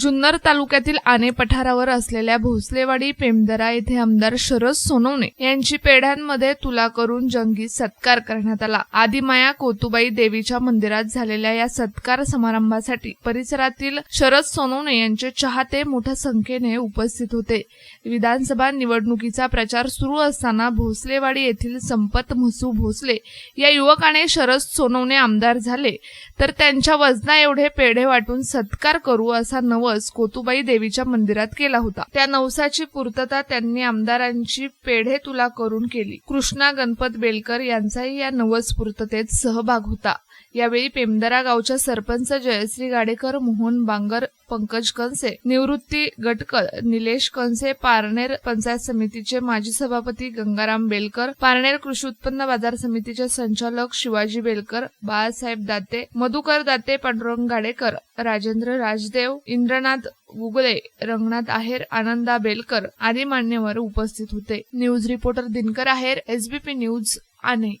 जुन्नर तालुक्यातील आने पठारावर असलेल्या भोसलेवाडी पेमदरा येथे आमदार शरद सोनवणे यांची पेढ्यांमध्ये तुला करून जंगी सत्कार करण्यात आला. आदिमाया कोतुबाई देवीच्या मंदिरात झालेल्या या सत्कार समारंभासाठी परिसरातील शरद सोनवणे यांचे चाहते मोठ्या संख्येने उपस्थित होते. विधानसभा निवडणुकीचा प्रचार सुरू असताना भोसलेवाडी येथील संपत म्हसू भोसले या युवकाने शरद सोनवणे आमदार झाले तर त्यांच्या वजना एवढे पेढे वाटून सत्कार करू असा नवस कोतुबाई देवीच्या मंदिरात केला होता. त्या नवसाची पूर्तता त्यांनी आमदारांची पेढे तुला करून केली. कृष्णा गणपत बेलकर यांचाही या नवस पूर्ततेत सहभाग होता. यावेळी पेमदरा गावच्या सरपंच जयश्री गाडेकर मोहन बांगर पंकज कंसे निवृत्ती गटकर निलेश कंसे पारनेर पंचायत समितीचे माजी सभापती गंगाराम बेलकर पारनेर कृषी उत्पन्न बाजार समितीचे संचालक शिवाजी बेलकर बाळासाहेब दाते मधुकर दाते पांडुरंग गाडेकर राजेंद्र राजदेव इंद्रनाथ गुगले रंगनाथ आहेर आनंदा बेलकर आदी मान्यवर उपस्थित होते. News reporter Dinkar Aher SBP news आणे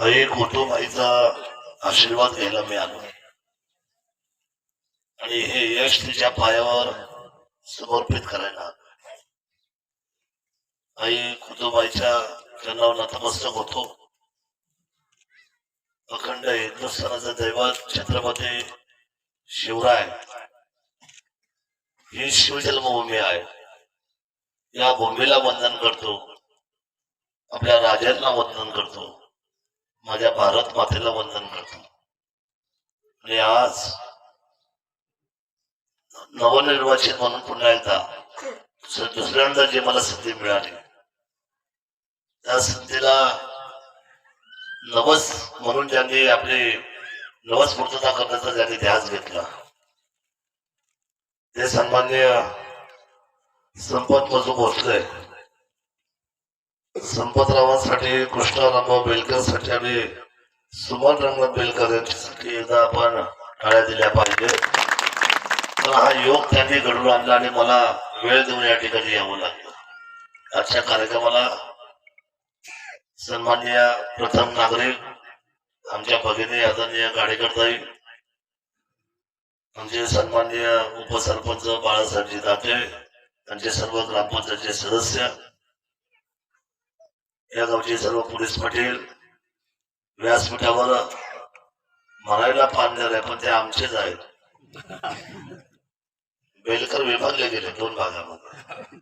एक कुटुंबाईचा आशीर्वाद घ्यायला मिळालो. आणि हे यश तिच्या पायावर समर्पित करायला. आलो. आई कुटुंबाईच्या जन्मावर नतमस्तक होतो. अखंड हिंदुस्थानाचं दैवत छत्रपती शिवराय. ही शिवजन्मभूमी आहे. या भूमीला वंदन करतो. आपल्या राजांना वंदन करतो. माझ्या भारत मातेला वंदन करतो. आणि आज नवनिर्वाचित म्हणून पुन्हा एकदा दुसऱ्यांदा जे मला संधी मिळाली त्या संधीला नवस म्हणून ज्यांनी आपली नवस पूर्तता करण्याचा ज्यांनी ध्यास घेतला ते सन्मान्य संपत मजू भोसले संपतरावांसाठी कृष्णरामभाऊ बेलकरसाठी आणि सुमन रंगनाथ बेलकर यांच्यासाठी एकदा आपण टाळ्या दिल्या पाहिजे. तर हा योग त्यांनी घडून आणला आणि मला वेळ देऊन या ठिकाणी यावं लागलं. आजच्या कार्यक्रमाला सन्माननीय प्रथम नागरिक आमच्या भगिनी आदरणीय गाडेकरताई आमचे सन्माननीय उपसरपंच बाळासाहेबजी दाते त्यांचे सर्व ग्रामपंचायतचे सदस्य या गावचे सर्व पोलीस पाटील व्यासपीठावर म्हणायला पाहणार आहे पण ते आमचेच आहेत. बेलकर विभागले गेले दोन भागामध्ये.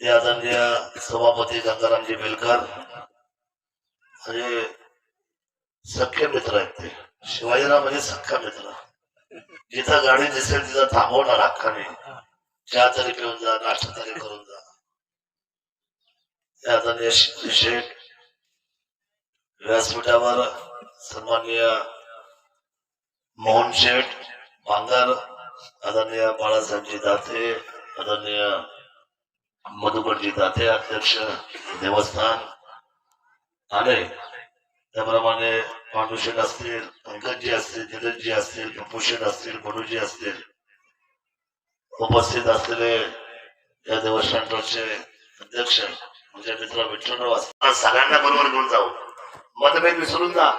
ते आदरणीय सभापती गंगारामजी बेलकर आणि सख्य मित्र आहेत ते. शिवाजीराव म्हणजे सख्खा मित्र. जिथं गाडी दिसेल तिथं थांबवणार हक्काने. चहा तरी पिऊन जा नाश्ता तरी करून जा. त्या आदरणीय शेठ व्यासपीठावर सन्माननीय मोहन शेठ भांगर आदरणीय बाळासाहेबजी दाते आदरणीय मधुकरजी दाते अध्यक्ष देवस्थान आले त्याप्रमाणे पांडुशेठ असतील पंकजी असतील दिलजी असतील पप्पूशेठ असतील बडूजी असतील उपस्थित असलेले या देवस्थान ट्रस्टचे अध्यक्ष म्हणजे मित्र विठ्ठलराव असतील सगळ्यांना बरोबर घेऊन जाऊ. मतभेद विसरून जा.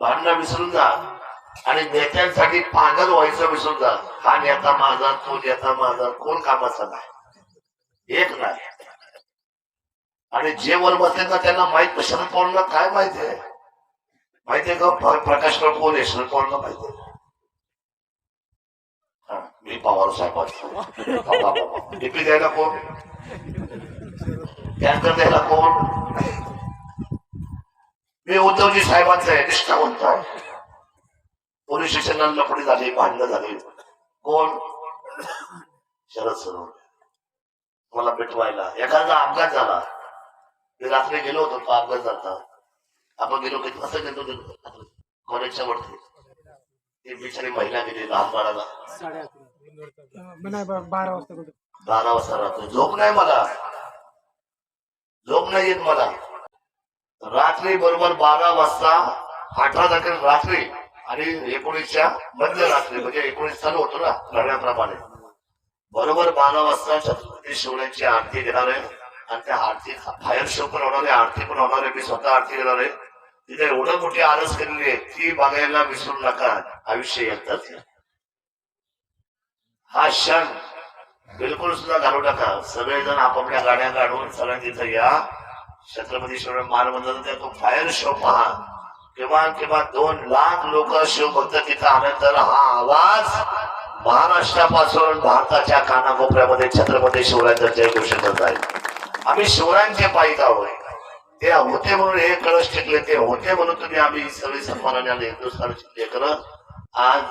भांडणं विसरून जा. आणि नेत्यांसाठी पागल व्हायचं विसरून जा. हा नेता माझा तो नेता माझा कोण कामाचा नाही. एक नाही. आणि जे वर बसले ना त्यांना माहीत शरद पवारांना काय माहिती आहे? माहितीये का? प- प्रकाश राव कोण आहे? शरद पवारांना माहिती आहे. मी पवार साहेब डीपी द्यायला कोण? टँकर द्यायला कोण? मी उद्धवजी साहेबांचं आहे निष्ठावंत. आहे पोलीस स्टेशनला लफडी झाली भांडणं झाली. कोण? शरद सरोवर. मला पेटवायला. एखादा अपघात झाला. मी रात्री गेलो होतो तो अपघात झाला. आपण गेलो किती वाजता गेलो कॉलेजच्या वरती. ती बिचारी महिला गेली लहान बाळाला. बारा वाजता कुठे? बारा वाजता राहतो झोप नाही मला. नाही येत मला? रात्री बरोबर बारा वाजता अठरा तारखेला रात्री आणि एकोणीसच्या मध्य रात्री म्हणजे एकोणीस चालू होतो ना लढण्याप्रमाणे बरोबर बारा वाजता छत्रपती शिवण्याची आरती घेणार आहे. आणि त्या आरती फायर शो पण होणार आहे आरती पण होणार आहे. मी स्वतः आरती घेणार आहे. तिथे एवढं मोठी आरस केलेली आहे ती बघायला विसरू नका. आयुष्य येतात हा क्षण बिलकुल सुद्धा घालू नका. सगळेजण आपापल्या गाड्या काढून सगळ्यांनी तिथं या. छत्रपती शिवाजी महाराजांचा तो फायर शो पहा. किमान किमान दोन लाख लोक शिवभक्त तिथं आल्यानंतर हा आवाज महाराष्ट्रापासून भारताच्या कानाकोपऱ्यामध्ये छत्रपती शिवरायांचा जय घोषित करत आहे. आम्ही शिवरायांचे पायिक आहोत. ते होते म्हणून हे कळस टिकले ते होते म्हणून तुम्ही आम्ही सगळी सन्मानाने आले हिंदुस्थानाची लेकर आज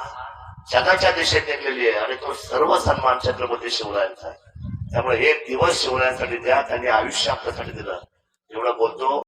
जगाच्या दिशेत टेकलेली आहे आणि तो सर्व सन्मान छत्रपती शिवरायांचा आहे. त्यामुळे हे दिवस शिवरायांसाठी द्या त्यांनी आयुष्य आपल्यासाठी दिलं. एवढं बोलतो